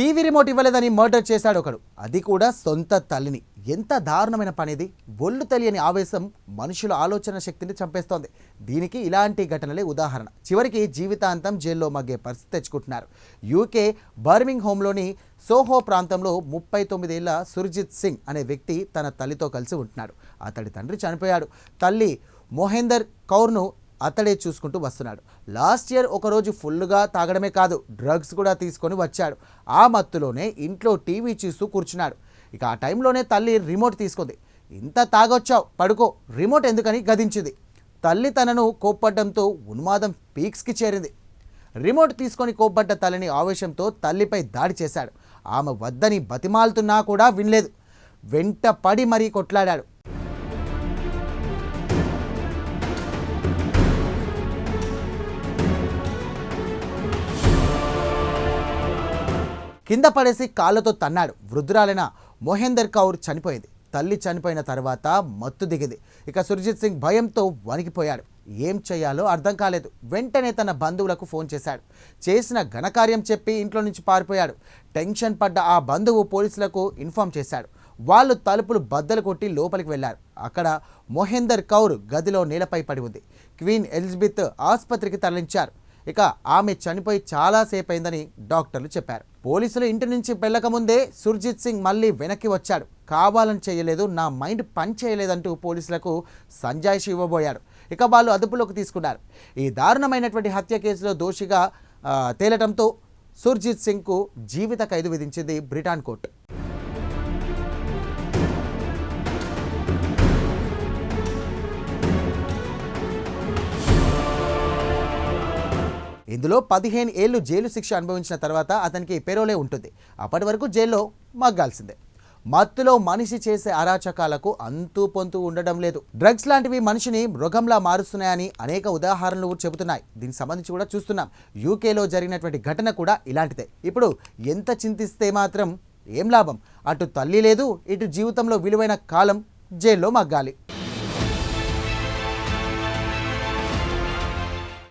TV remote ఇవ్వలేదని murder చేశాడు ఒకడు. అది కూడా సొంత తల్లిని. ఎంత దారుణమైన పనిది. ఒళ్ళు తెలియని ఆవేశం మనుషుల ఆలోచన శక్తిని చంపేస్తోంది. దీనికి ఇలాంటి ఘటనలే ఉదాహరణ. చివరికి జీవితాంతం జైల్లో మగ్గే పరిస్థితి తెచ్చుకుంటున్నారు. యూకే బర్మింగ్ హోమ్లోని సోహో ప్రాంతంలో ముప్పై తొమ్మిదేళ్ళ సుర్జిత్ సింగ్ అనే వ్యక్తి తన తల్లితో కలిసి ఉంటున్నాడు. అతడి తండ్రి చనిపోయాడు. తల్లి మోహేందర్ కౌర్ను అతడే చూసుకుంటూ వస్తున్నాడు. లాస్ట్ ఇయర్ ఒకరోజు ఫుల్గా తాగడమే కాదు డ్రగ్స్ కూడా తీసుకొని వచ్చాడు. ఆ మత్తులోనే ఇంట్లో టీవీ చూస్తూ కూర్చున్నాడు. ఇక ఆ టైంలోనే తల్లి రిమోట్ తీసుకుంది. ఇంత తాగొచ్చావు పడుకో రిమోట్ ఎందుకని గదించింది? తల్లి తనను కోప్పడ్డంతో ఉన్మాదం పీక్స్కి చేరింది. రిమోట్ తీసుకొని కోప్పడ్డ తల్లిని ఆవేశంతో తల్లిపై దాడి చేశాడు. ఆమె వద్దని బతిమాలుతున్నా కూడా వినలేదు. వెంట పడి మరీ కొట్లాడాడు. కింద పడేసి కాళ్ళతో తన్నాడు. వృద్ధురాలైన మోహేందర్ కౌర్ చనిపోయింది. తల్లి చనిపోయిన తర్వాత మత్తు దిగింది. ఇక సుర్జిత్ సింగ్ భయంతో వణికిపోయాడు. ఏం చేయాలో అర్థం కాలేదు. వెంటనే తన బంధువులకు ఫోన్ చేశాడు. చేసిన ఘనకార్యం చెప్పి ఇంట్లో నుంచి పారిపోయాడు. టెన్షన్ పడ్డ ఆ బంధువు పోలీసులకు ఇన్ఫామ్ చేశాడు. వాళ్ళు తలుపులు బద్దలు కొట్టి లోపలికి వెళ్ళారు. అక్కడ మోహేందర్ కౌర్ గదిలో నేలపై పడి ఉంది. క్వీన్ ఎలిజబెత్ ఆసుపత్రికి తరలించారు. ఇక ఆమె చనిపోయి చాలాసేపు అయిందని డాక్టర్లు చెప్పారు. పోలీసులు ఇంటి నుంచి వెళ్ళకముందే సుర్జిత్ సింగ్ మళ్ళీ వెనక్కి వచ్చాడు. కావాలని చేయలేదు నా మైండ్ పని చేయలేదంటూ పోలీసులకు సంజాయిషి ఇవ్వబోయాడు ఇక వాళ్ళు అదుపులోకి తీసుకున్నారు. ఈ దారుణమైనటువంటి హత్య కేసులో దోషిగా తేలటంతో సుర్జిత్ సింగ్కు జీవిత ఖైదు విధించింది బ్రిటాన్ కోర్టు. ఇందులో పదిహేను ఏళ్ళు జైలు శిక్ష అనుభవించిన తర్వాత అతనికి పెరోలే ఉంటుంది. అప్పటి వరకు జైల్లో మగ్గాల్సిందే. మత్తులో మనిషి చేసే అరాచకాలకు అంతు పొంతు ఉండడం లేదు. డ్రగ్స్ లాంటివి మనిషిని మృగంలా మారుస్తున్నాయని అనేక ఉదాహరణలు చెబుతున్నాయి. దీనికి సంబంధించి కూడా చూస్తున్నాం. యూకేలో జరిగినటువంటి ఘటన కూడా ఇలాంటిదే. ఇప్పుడు ఎంత చింతిస్తే మాత్రం ఏం లాభం? అటు తల్లి లేదు ఇటు జీవితంలో విలువైన కాలం జైల్లో మగ్గాలి.